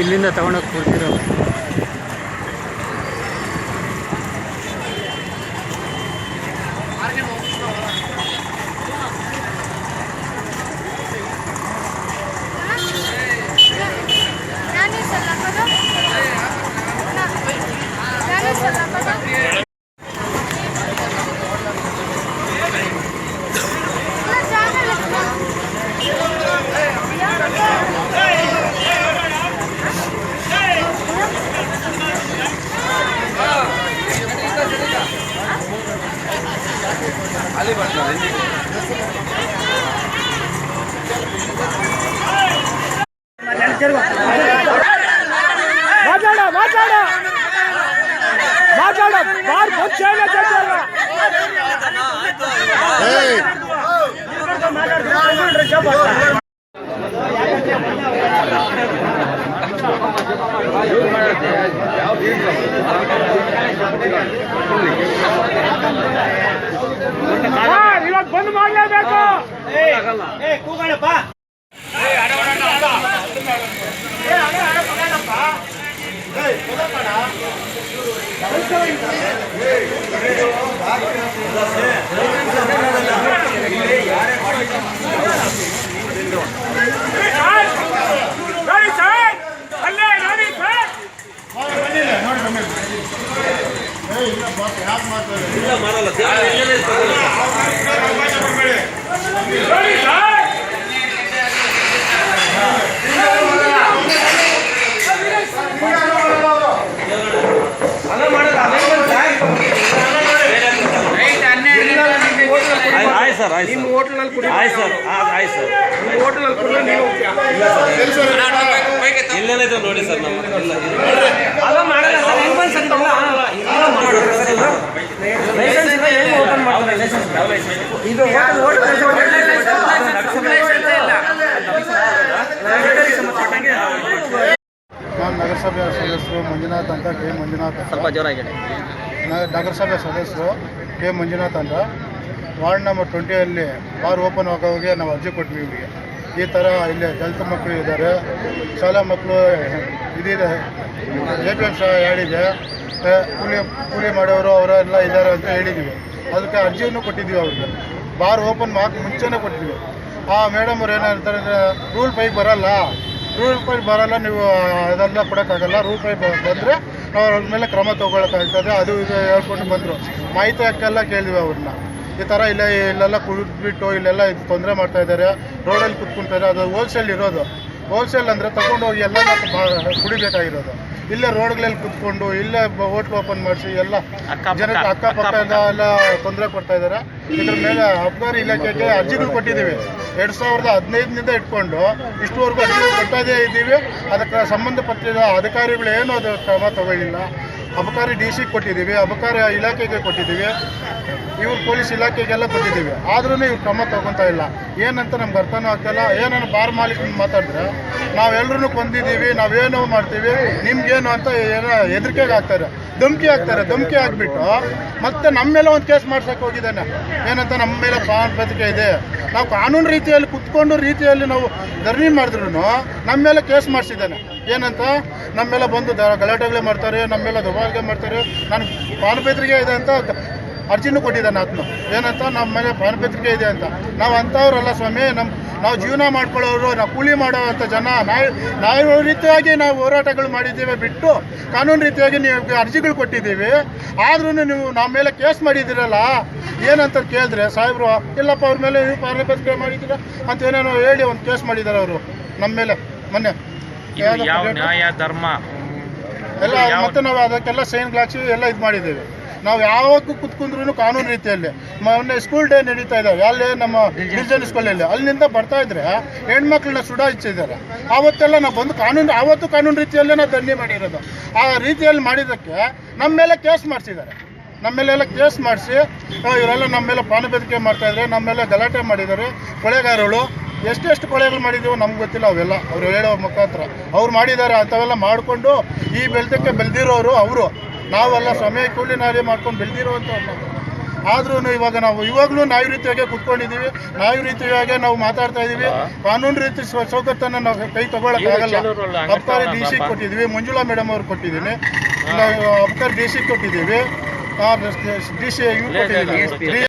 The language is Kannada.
ಇಲ್ಲಿಂದ ತಗೊಂಡೋಗಿ ಕೊಡ್ತಿರೋ ಮಾತಾಡ ಮಾತಾಡ ಮಾತಾಡ ಬಾರ್ ಬಂದ್ ಇವಾಗ ಬಂದ್ ಮಾಡ್ಲೇಬೇಕು ನೋಡಿ ಸರ್ ಅಲ್ಲೇ ನೋಡಿ ಸರ್ ನೋಡಿ ಸರ್ ಆಯ್ತು ಸರ್. ಆಯ್ತು ನಿಮ್ಮ ಹೋಟ್ಲಲ್ಲಿ ಕುಡಿ ಆಯ್ತು ಸರ್. ಆಯ್ತು ಸರ್. ನಿಮ್ಮ ಹೋಟ್ಲಲ್ಲಿ ಕುಡಿದ್ರೆ ನೀವು ನೋಡಿ ಸರ್ ನಮ್ಮ ಇಲ್ಲ ಅಲ್ಲ ಮಾಡಲ್ಲ ಸರ್. ಹೆಂಗ್ ಬಂದ್ ಸರ್ ಇದೆಲ್ಲ? ಇದೆಲ್ಲ ಮಾಡ್ತಾರೆ ಸರ್. ಇದು. ಲೈಸೆನ್ಸ್ ಇಲ್ಲ, ಹೆಂಗ್ ಹೋಟೆಲ್ ಮಾಡ್ತಾರೆ ಲೈಸೆನ್ಸ್? ಯಾವ ಲೈಸೆನ್ಸ್? ಇದು ಹೋಟೆಲ್ ಹೋಟೆಲ್ ನಾನು ನಗರಸಭೆಯ ಸದಸ್ಯರು ಮಂಜುನಾಥ್ ಅಂತ ಕೆ ಮಂಜುನಾಥ್. ಸ್ವಲ್ಪ ಜೋರಾಗಿದೆ. ನಗರಸಭೆ ಸದಸ್ಯರು ಕೆ ಮಂಜುನಾಥ್ ಅಂತ. ವಾರ್ಡ್ ನಂಬರ್ ಟ್ವೆಂಟಿಯಲ್ಲಿ ಬಾರ್ ಓಪನ್ ಆಗೋಗೆ ನಾವು ಅರ್ಜಿ ಕೊಟ್ವಿ ಇವರಿಗೆ ಈ ಥರ ಇಲ್ಲಿ ದಲಿತ ಮಕ್ಕಳು ಇದ್ದಾರೆ. ಶಾಲಾ ಮಕ್ಕಳು ಇದಿದೆ. ಎ ಪಿ ಎಂ ಹೇಳಿದೆ ಆ, ಕೂಲಿ ಕೂಲಿ ಮಾಡೋರು ಅವರೆಲ್ಲ ಇದ್ದಾರೆ ಅಂತ ಹೇಳಿದ್ದೀವಿ ಅದಕ್ಕೆ ಅರ್ಜಿಯನ್ನು ಕೊಟ್ಟಿದ್ದೀವಿ ಅವ್ರಿಗೆ. ಬಾರ್ ಓಪನ್ ಮಾಡಕ್ಕೆ ಮುಂಚೆನೇ ಕೊಟ್ಟಿದ್ವಿ. ಆ ಮೇಡಮ್ ಅವ್ರು ಏನಂತಾರೆ ಅಂದರೆ ರೂಲ್ ಪೈಗೆ ಬರಲ್ಲ. ರೂಲ್ ಪೈ ಬರಲ್ಲ ನೀವು ಅದೆಲ್ಲ ಕೊಡೋಕ್ಕಾಗಲ್ಲ. ರೂಲ್ ಪೈ ಬಂದರೆ ನಾವು ಅವ್ರ ಮೇಲೆ ಕ್ರಮ ತೊಗೊಳಕ್ಕಾಗ್ತದೆ. ಅದು ಇದು ಹೇಳ್ಕೊಂಡು ಬಂದರು. ಮಾಹಿತಿ ಹಾಕೆಲ್ಲ ಕೇಳಿದ್ವಿ ಅವ್ರನ್ನ. ಈ ಥರ ಇಲ್ಲ ಇಲ್ಲೆಲ್ಲ ಕುಡಿದ್ಬಿಟ್ಟು ಇಲ್ಲೆಲ್ಲ ಇದು ತೊಂದರೆ ಮಾಡ್ತಾ ಇದ್ದಾರೆ. ರೋಡಲ್ಲಿ ಕುತ್ಕೊಂತಾರೆ ಅದು ಹೋಲ್ಸೇಲ್ ಇರೋದು. ಹೋಲ್ಸೇಲ್ ಅಂದರೆ ತಗೊಂಡು ಹೋಗಿ ಎಲ್ಲ ಕುಡಿಬೇಕಾಗಿರೋದು. ಇಲ್ಲೇ ರೋಡ್ಗಳಲ್ಲಿ ಕುತ್ಕೊಂಡು ಇಲ್ಲೇ ಹೋಟ್ಲ್ ಓಪನ್ ಮಾಡಿಸಿ ಎಲ್ಲ ಜನಕ್ಕೆ ಅಕ್ಕಪಕ್ಕ ಎಲ್ಲ ತೊಂದರೆ ಕೊಡ್ತಾ ಇದ್ದಾರೆ. ಇದ್ರ ಮೇಲೆ ಅಬ್ಗಾರಿ ಇಲಾಖೆಗೆ ಅರ್ಜಿಗಳು ಕೊಟ್ಟಿದ್ದೀವಿ. ಎರಡು ಸಾವಿರದ ಹದಿನೈದರಿಂದ ಇಟ್ಕೊಂಡು ಇಷ್ಟುವರೆಗೂ ಅರ್ಜಿಗಳು ಕೊಟ್ಟದೇ ಇದ್ದೀವಿ. ಅದಕ್ಕೆ ಸಂಬಂಧಪಟ್ಟಿದ ಅಧಿಕಾರಿಗಳು ಏನು ಅದು ಕ್ರಮ ತಗೊಳ್ಳಿಲ್ಲ. ಅಬಕಾರಿ ಡಿ ಸಿ ಕೊಟ್ಟಿದ್ದೀವಿ. ಅಬಕಾರಿ ಇಲಾಖೆಗೆ ಕೊಟ್ಟಿದ್ದೀವಿ. ಇವ್ರು ಪೊಲೀಸ್ ಇಲಾಖೆಗೆಲ್ಲ ಕೊಟ್ಟಿದ್ದೀವಿ ಆದ್ರೂ ಇವ್ರು ಕ್ರಮ ತಗೊತಾ ಇಲ್ಲ. ಏನಂತ ನಮ್ಗೆ ಅರ್ಥನೂ ಆಗ್ತಿಲ್ಲ. ಏನನ್ನು ಬಾರ್ ಮಾಲೀಕ ಮಾತಾಡಿದ್ರೆ ನಾವೆಲ್ಲರೂ ಕೊಂದಿದ್ದೀವಿ, ನಾವೇನೋ ಮಾಡ್ತೀವಿ, ನಿಮ್ಗೇನು ಅಂತ ಏನೋ ಹೆದರಿಕೆಗೆ ಹಾಕ್ತಾರೆ ಧಮ್ಕಿ ಹಾಕ್ತಾರೆ ಧಮ್ಕಿ ಹಾಕ್ಬಿಟ್ಟು ಮತ್ತೆ ನಮ್ಮ ಮೇಲೆ ಒಂದು ಕೇಸ್ ಮಾಡ್ಸಕ್ಕೆ ಹೋಗಿದ್ದಾನೆ. ಏನಂತ ನಮ್ಮ ಮೇಲೆ ಪ್ರಾಣಪತ್ರಿಕೆ ಇದೆ. ನಾವು ಕಾನೂನು ರೀತಿಯಲ್ಲಿ ಕುತ್ಕೊಂಡು ರೀತಿಯಲ್ಲಿ ನಾವು ಧರಣಿ ಮಾಡಿದ್ರು ನಮ್ಮ ಮೇಲೆ ಕೇಸ್ ಮಾಡಿಸಿದ್ದಾನೆ. ಏನಂತ? ನಮ್ಮೆಲ್ಲ ಮೇಲೆ ಬಂದು ಗಲಾಟೆಗಳೇ ಮಾಡ್ತಾರೆ, ನಮ್ಮೆಲ್ಲ ಮೇಲೆ ದಬಾಳಿಕೆ ಮಾಡ್ತಾರೆ. ನಾನು ಪಾನಪೇತ್ರಿಗೆ ಇದೆ ಅಂತ ಅರ್ಜಿನೂ ಕೊಟ್ಟಿದ್ದಾನೆ ಆತ್ಮ. ಏನಂತ ನಮ್ಮ ಮೇಲೆ ಪಾನಪತ್ರಿಕೆ ಇದೆ ಅಂತ. ನಾವು ಅಂಥವ್ರಲ್ಲ ಸ್ವಾಮಿ ನಮ್ಮ ನಾವು ಜೀವನ ಮಾಡ್ಕೊಳ್ಳೋರು ನಾವು ಕೂಲಿ ಮಾಡೋ ಅಂಥ ಜನ ನಾವು ನಾವು ರೀತಿಯಾಗಿ ನಾವು ಹೋರಾಟಗಳು ಮಾಡಿದ್ದೀವಿ ಬಿಟ್ಟು ಕಾನೂನು ರೀತಿಯಾಗಿ ನೀವು ಅರ್ಜಿಗಳು ಕೊಟ್ಟಿದ್ದೀವಿ. ಆದ್ರೂ ನೀವು ನಮ್ಮ ಮೇಲೆ ಕೇಸ್ ಮಾಡಿದ್ದೀರಲ್ಲ ಏನಂತ ಕೇಳಿದ್ರೆ ಸಾಹೇಬ್ರು ಇಲ್ಲಪ್ಪ ಅವ್ರ ಮೇಲೆ ನೀವು ಪಾನಪತ್ರಿಕೆ ಮಾಡಿದ್ದೀರಾ ಅಂತ ಏನೇನೋ ಹೇಳಿ ಒಂದು ಕೇಸ್ ಮಾಡಿದ್ದಾರೆ ಅವರು ನಮ್ಮ ಮೇಲೆ. ಮೊನ್ನೆ. ನ್ಯಾಯ ಧರ್ಮ? ಎಲ್ಲ ಮತ್ತೆ ನಾವು ಅದಕ್ಕೆಲ್ಲ ಸೈನ್ ಗ್ಲಾಕ್ಸಿ ಎಲ್ಲ ಇದು ಮಾಡಿದ್ದೀವಿ. ನಾವು ಯಾವತ್ತು ಕುತ್ಕೊಂಡ್ರು ಕಾನೂನು ರೀತಿಯಲ್ಲಿ ಮೊನ್ನೆ ಸ್ಕೂಲ್ ಡೇ ನಡೀತಾ ಇದ್ದಾವೆ ಅಲ್ಲಿ ನಮ್ಮ ಡಿವಿಜನ್ ಸ್ಕೂಲಲ್ಲಿ ಅಲ್ಲಿಂದ ಬರ್ತಾ ಇದ್ರೆ ಹೆಣ್ಮಕ್ಳನ್ನ ಸುಡಾಯಿಸಿದ್ದಾರೆ ಆವತ್ತೆಲ್ಲ ನಾವು ಬಂದು ಕಾನೂನು ಆವತ್ತು ಕಾನೂನು ರೀತಿಯಲ್ಲೇ ನಾವು ದಂಡಿ ಮಾಡಿರೋದು. ಆ ರೀತಿಯಲ್ಲಿ ಮಾಡಿದ್ದಕ್ಕೆ ನಮ್ಮ ಮೇಲೆ ಕೇಸ್ ಮಾಡಿಸಿದ್ದಾರೆ. ನಮ್ಮ ಮೇಲೆಲ್ಲ ಕೇಸ್ ಮಾಡಿಸಿ ಇವರೆಲ್ಲ ನಮ್ಮ ಮೇಲೆ ಪಾನಬೆದರಿಕೆ ಮಾಡ್ತಾ ಇದ್ದಾರೆ ನಮ್ಮ ಮೇಲೆ ಗಲಾಟೆ ಮಾಡಿದ್ದಾರೆ. ಕೊಳೆಗಾರಗಳು ಎಷ್ಟೆಷ್ಟು ಕೊಳೆಗಳು ಮಾಡಿದ್ದೀವೋ ನಮ್ಗೆ ಗೊತ್ತಿಲ್ಲ ಅವೆಲ್ಲ. ಅವ್ರು ಹೇಳೋ ಮುಖಾಂತರ. ಅವ್ರು ಮಾಡಿದ್ದಾರೆ ಅಂಥವೆಲ್ಲ ಮಾಡಿಕೊಂಡು ಈ ಬೆಳ್ದಕ್ಕೆ ಬೆಳೆದಿರೋರು ಅವರು. ನಾವೆಲ್ಲ ಸಮಯ ಕೂಲಿ ನಾಲಿ ಮಾಡ್ಕೊಂಡು ಬೆಳೆದಿರುವಂಥವ್ರು ನಾವು ಆದ್ರೂ ಇವಾಗ ನಾವು ಇವಾಗಲೂ ನಾಯಿ ರೀತಿಯಾಗಿ ಕುತ್ಕೊಂಡಿದ್ದೀವಿ. ನಾಯಿ ರೀತಿಯಾಗಿ ನಾವು ಮಾತಾಡ್ತಾ ಇದ್ದೀವಿ. ಕಾನೂನು ರೀತಿ ಚೌಕಟ್ಟನ್ನು ನಾವು ಕೈ ತಗೊಳಕ್ ಆಗಲ್ಲ. ಅಬ್ಕಾರಿ ಡಿ ಸಿ ಕೊಟ್ಟಿದ್ದೀವಿ. ಮಂಜುಳಾ ಮೇಡಮ್ ಅವ್ರು ಕೊಟ್ಟಿದ್ದೀನಿ. ಅಬ್ಕಾರಿ ಡಿ ಸಿ ಕೊಟ್ಟಿದ್ದೀವಿ. D C